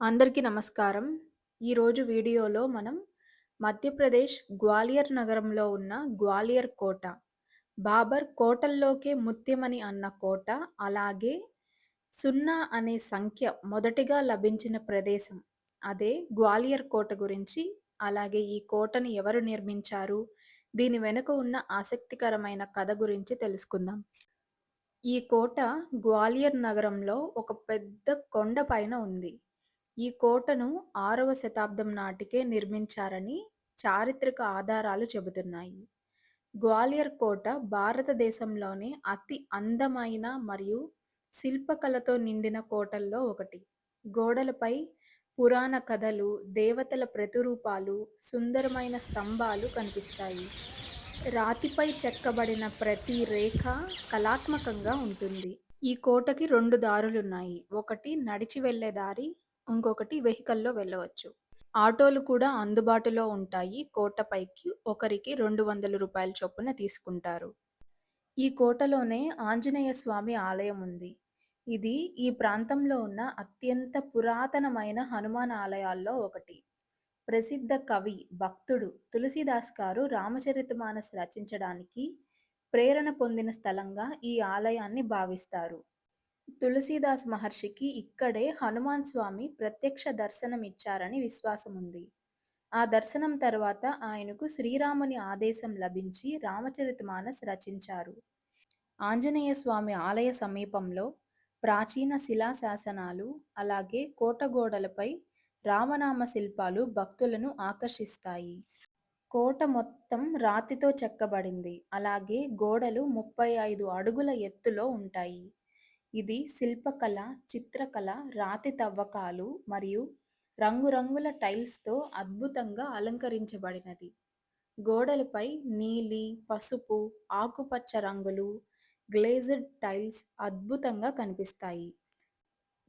అందరికీ నమస్కారం. ఈరోజు వీడియోలో మనం మధ్యప్రదేశ్ గ్వాలియర్ నగరంలో ఉన్న గ్వాలియర్ కోట. బాబర్ కోటల్లోకే ముత్యమని అన్న కోట, అలాగే సున్నా అనే సంఖ్య మొదటిగా లభించిన ప్రదేశం. అదే గ్వాలియర్ కోట గురించి, అలాగే ఈ కోటను ఎవరు నిర్మించారు, దీని వెనుక ఉన్న ఆసక్తికరమైన కథ గురించి తెలుసుకుందాం. ఈ కోట గ్వాలియర్ నగరంలో ఒక పెద్ద కొండ పైన ఉంది. ఈ కోటను ఆరవ శతాబ్దం నాటికే నిర్మించారని చారిత్రక ఆధారాలు చెబుతున్నాయి. గ్వాలియర్ కోట భారతదేశంలోనే అతి అందమైన మరియు శిల్పకళతో నిండిన కోటల్లో ఒకటి. గోడలపై పురాణ కథలు, దేవతల ప్రతిరూపాలు, సుందరమైన స్తంభాలు కనిపిస్తాయి. రాతిపై చెక్కబడిన ప్రతి రేఖ కళాత్మకంగా ఉంటుంది. ఈ కోటకి రెండు దారులున్నాయి. ఒకటి నడిచి వెళ్ళే దారి, ఇంకొకటి వెహికల్‌లో వెళ్ళవచ్చు. ఆటోలు కూడా అందుబాటులో ఉంటాయి. కోటపైకి ఒకరికి రెండు వందల రూపాయల చొప్పున తీసుకుంటారు. ఈ కోటలోనే ఆంజనేయ స్వామి ఆలయం ఉంది. ఇది ఈ ప్రాంతంలో ఉన్న అత్యంత పురాతనమైన హనుమాన్ ఆలయాల్లో ఒకటి. ప్రసిద్ధ కవి, భక్తుడు తులసీదాస్ గారు రామచరితమానస్ రచించడానికి ప్రేరణ పొందిన స్థలంగా ఈ ఆలయాన్ని భావిస్తారు. తులసీదాస్ మహర్షికి ఇక్కడే హనుమాన్ స్వామి ప్రత్యక్ష దర్శనమిచ్చారని విశ్వాసముంది. ఆ దర్శనం తర్వాత ఆయనకు శ్రీరాముని ఆదేశం లభించి రామచరితమానస్ రచించారు. ఆంజనేయ స్వామి ఆలయ సమీపంలో ప్రాచీన శిలా శాసనాలు, అలాగే కోట గోడలపై రామనామ శిల్పాలు భక్తులను ఆకర్షిస్తాయి. కోట మొత్తం రాతితో చెక్కబడింది. అలాగే గోడలు ముప్పై ఐదు అడుగుల ఎత్తులో ఉంటాయి. ఇది శిల్పకళ, చిత్రకళ, రాతి తవ్వకాలు మరియు రంగురంగుల టైల్స్‌తో అద్భుతంగా అలంకరించబడినది. గోడలపై నీలి, పసుపు, ఆకుపచ్చ రంగులు గ్లేజ్డ్ టైల్స్ అద్భుతంగా కనిపిస్తాయి.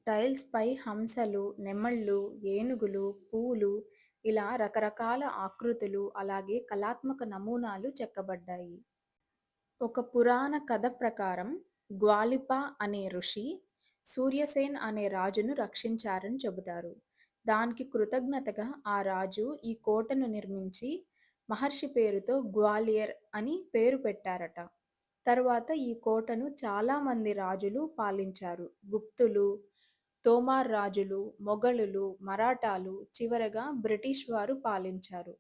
టైల్స్‌పై హంసలు, నెమళ్ళు, ఏనుగులు, పూలు ఇలా రకరకాల ఆకృతులు, అలాగే కళాత్మక నమూనాలు చెక్కబడ్డాయి. ఒక పురాణ కథ ప్రకారం గ్వాలిప అనే ఋషి సూర్యసేన్ అనే రాజును రక్షించారని చెబుతారు. దానికి కృతజ్ఞతగా ఆ రాజు ఈ కోటను నిర్మించి మహర్షి పేరుతో గ్వాలియర్ అని పేరు పెట్టారట. తర్వాత ఈ కోటను చాలామంది రాజులు పాలించారు. గుప్తులు, తోమార్ రాజులు, మొఘలులు, మరాఠాలు, చివరగా బ్రిటిష్ వారు పాలించారు.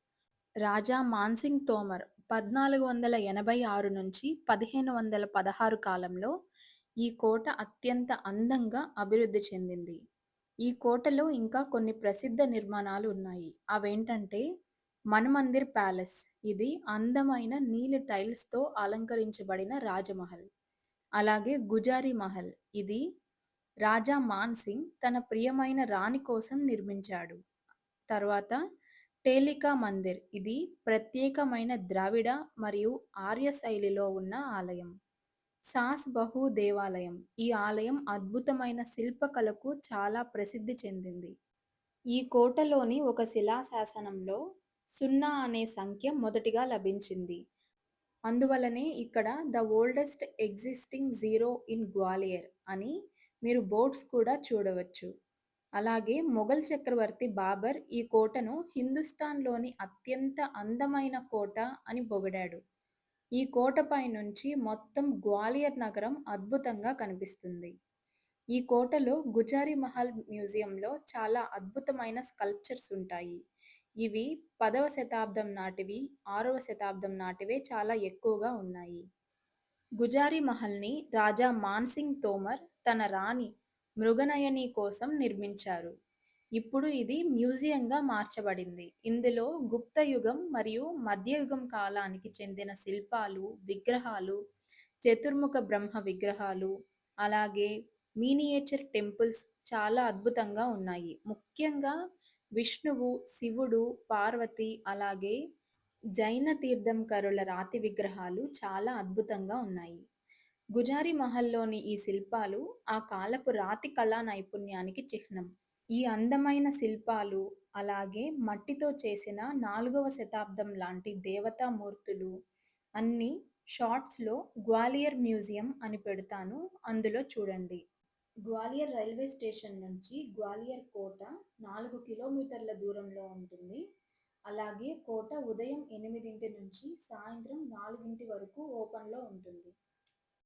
రాజా మాన్సింగ్ తోమర్ పద్నాలుగు వందల ఎనభై ఆరు నుంచి పదిహేను వందల పదహారు కాలంలో ఈ కోట అత్యంత అందంగా అభివృద్ధి చెందింది. ఈ కోటలో ఇంకా కొన్ని ప్రసిద్ధ నిర్మాణాలు ఉన్నాయి. అవేంటంటే మన్మందిర్ ప్యాలెస్ ఇది అందమైన నీలి టైల్స్‌తో అలంకరించబడిన రాజమహల్. అలాగే గుజారీ మహల్ ఇది రాజా మాన్ సింగ్ తన ప్రియమైన రాణి కోసం నిర్మించాడు. తర్వాత టేలికా మందిర్ ఇది ప్రత్యేకమైన ద్రావిడ మరియు ఆర్య శైలిలో ఉన్న ఆలయం. సాస్ బహు దేవాలయం ఈ ఆలయం అద్భుతమైన శిల్పకళకు చాలా ప్రసిద్ధి చెందింది. ఈ కోటలోని ఒక శిలాశాసనంలో సున్నా అనే సంఖ్య మొదటిగా లభించింది. అందువలనే ఇక్కడ the oldest existing zero in Gwalior అని మీరు బోర్డ్స్ కూడా చూడవచ్చు. అలాగే మొఘల్ చక్రవర్తి బాబర్ ఈ కోటను హిందుస్థాన్‌లోని అత్యంత అందమైన కోట అని పొగిడాడు. ఈ కోటపై నుంచి మొత్తం గ్వాలియర్ నగరం అద్భుతంగా కనిపిస్తుంది. ఈ కోటలో గుజారీ మహల్ మ్యూజియంలో చాలా అద్భుతమైన స్కల్ప్చర్స్ ఉంటాయి. ఇవి పదవ శతాబ్దం నాటివి, ఆరవ శతాబ్దం నాటివే చాలా ఎక్కువగా ఉన్నాయి. గుజారీ మహల్‌ని రాజా మాన్సింగ్ తోమర్ తన రాణి మృగనయని కోసం నిర్మించారు. ఇప్పుడు ఇది మ్యూజియంగా మార్చబడింది. ఇందులో గుప్త యుగం మరియు మధ్యయుగం కాలానికి చెందిన శిల్పాలు, విగ్రహాలు, చతుర్ముఖ బ్రహ్మ విగ్రహాలు, అలాగే మినియేచర్ టెంపుల్స్ చాలా అద్భుతంగా ఉన్నాయి. ముఖ్యంగా విష్ణువు, శివుడు, పార్వతి అలాగే జైన తీర్థంకరుల రాతి విగ్రహాలు చాలా అద్భుతంగా ఉన్నాయి. గుజారి మహల్‌లోని ఈ శిల్పాలు ఆ కాలపు రాతి కళా నైపుణ్యానికి చిహ్నం. ఈ అందమైన శిల్పాలు, అలాగే మట్టితో చేసిన నాలుగవ శతాబ్దం లాంటి దేవతా మూర్తులు అన్నీ షార్ట్స్‌లో గ్వాలియర్ మ్యూజియం అని పెడతాను అందులో చూడండి. గ్వాలియర్ రైల్వే స్టేషన్ నుంచి గ్వాలియర్ కోట నాలుగు కిలోమీటర్ల దూరంలో ఉంటుంది అలాగే కోట ఉదయం ఎనిమిదింటి నుంచి సాయంత్రం నాలుగింటి వరకు ఓపెన్లో ఉంటుంది